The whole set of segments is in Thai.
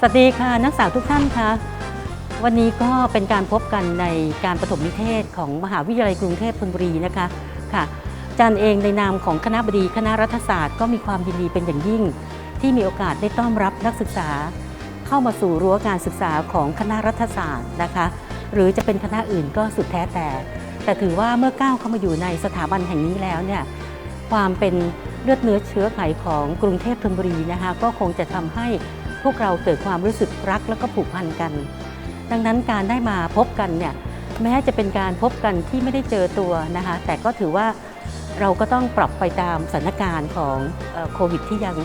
สวัสดีค่ะนักศึกษาทุกท่านคะวันนี้ก็เป็นการพบกันในการประถมนิเทศของมหาวิทยาลัยกรุงเทพธนบุรีนะคะค่ะอาจารย์เองในนามของคณะบดีคณะรัฐศาสตร์ก็มีความยินดีเป็นอย่างยิ่ง ที่มีโอกาสได้ต้อนรับนักศึกษา เข้ามาสู่รั้วการศึกษาของคณะรัฐศาสตร์นะคะ หรือจะเป็นคณะอื่นก็สุดแท้แต่ แต่ถือว่าเมื่อก้าวเข้ามาอยู่ในสถาบันแห่งนี้แล้วเนี่ยความเป็นเลือดเนื้อเชื้อไขของกรุงเทพธนบุรีนะคะก็คงจะทำให้ พวกเราเกิดความรู้สึกรักแล้วก็ผูกพันกัน ดังนั้นการได้มาพบกันเนี่ยแม้จะเป็นการพบกันที่ไม่ได้เจอตัวนะคะ แต่ก็ถือว่าเราก็ต้องปรับไปตามสถานการณ์ของโควิดที่ยัง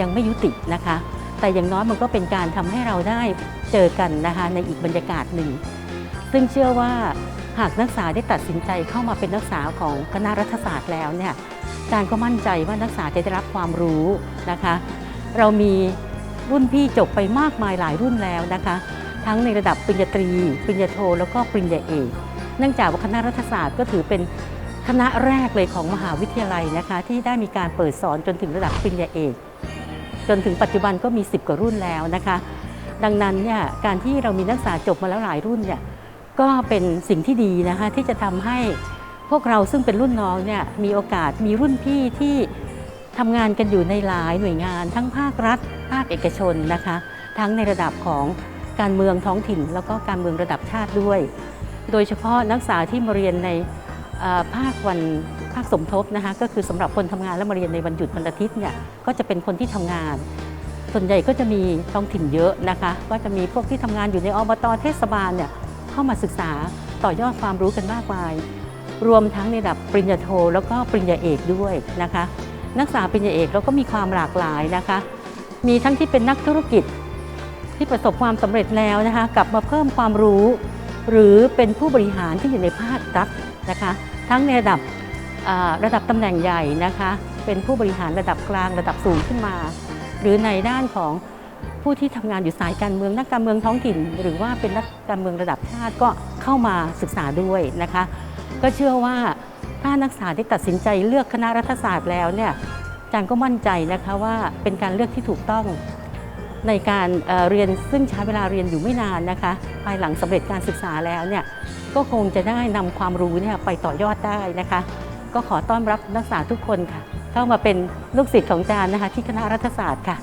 ยังไม่ยุตินะคะ แต่อย่างน้อยมันก็เป็นการทำให้เราได้เจอกันนะคะในอีกบรรยากาศหนึ่ง ซึ่งเชื่อว่าหากนักศึกษาได้ตัดสินใจเข้ามาเป็นนักศึกษาของคณะรัฐศาสตร์แล้วเนี่ยอาจารย์ก็มั่นใจว่านักศึกษาจะได้รับความรู้นะคะ เรามี รุ่นพี่จบไปมากมายหลายรุ่นแล้วนะคะ ทั้งในระดับปริญญาตรี ปริญญาโท แล้วก็ปริญญาเอกเนื่องจากว่าคณะรัฐศาสตร์ก็ถือเป็นคณะแรกเลยของมหาวิทยาลัยนะคะ ที่ได้มีการเปิดสอนจนถึงระดับปริญญาเอก จนถึงปัจจุบันก็มี 10 กว่ารุ่นแล้วนะคะ ดังนั้นเนี่ยการที่เรามีนักศึกษาจบมาแล้วหลายรุ่นเนี่ยก็เป็นสิ่งที่ดีนะคะที่จะทำให้พวกเราซึ่งเป็นรุ่นน้องเนี่ยมีโอกาสมีรุ่นพี่ที่ ทำงานกันอยู่ในหลายหน่วยงาน ทั้งภาครัฐ ภาคเอกชนนะคะ ทั้งในระดับของการเมืองท้องถิ่น แล้วก็การเมืองระดับชาติด้วย โดยเฉพาะนักศึกษาที่มาเรียนในภาควันภาคสมทบนะคะก็คือสำหรับคนทำงานและมาเรียนในวันหยุดวันอาทิตย์เนี่ยก็จะเป็นคนที่ทำงาน ส่วนใหญ่ก็จะมีท้องถิ่นเยอะนะคะก็จะมีพวกที่ทำงานอยู่ในอบตเทศบาลเนี่ยเข้ามาศึกษาต่อยอดความรู้กันมากมาย รวมทั้งในระดับปริญญาโทแล้วก็ปริญญาเอกด้วยนะคะ นักศึกษาปริญญาเอกเราก็มีความหลากหลายนะคะ มีทั้งที่เป็นนักธุรกิจที่ประสบความสำเร็จแล้วนะคะกลับมาเพิ่มความรู้ หรือเป็นผู้บริหารที่อยู่ในภาครัฐนะคะ ทั้งในระดับระดับตำแหน่งใหญ่นะคะ เป็นผู้บริหารระดับกลางระดับสูงขึ้นมา หรือในด้านของผู้ที่ทำงานอยู่สายการเมืองนักการเมืองท้องถิ่น หรือว่าเป็นนักการเมืองระดับชาติก็เข้ามาศึกษาด้วยนะคะ ก็เชื่อว่าถ้านักศึกษาได้ตัดสินใจเลือกคณะรัฐศาสตร์แล้วเนี่ย จารย์ก็มั่นใจนะคะว่าเป็นการเลือกที่ถูกต้องในการเอ่อเรียนซึ่งใช้เวลาเรียนอยู่ไม่นานนะคะ ภายหลังสำเร็จการศึกษาแล้วเนี่ยก็คงจะได้นำความรู้เนี่ยไปต่อยอดได้นะคะ ก็ขอต้อนรับนักศึกษาทุกคนค่ะ เข้ามาเป็นลูกศิษย์ของอาจารย์นะคะ ที่คณะรัฐศาสตร์ค่ะ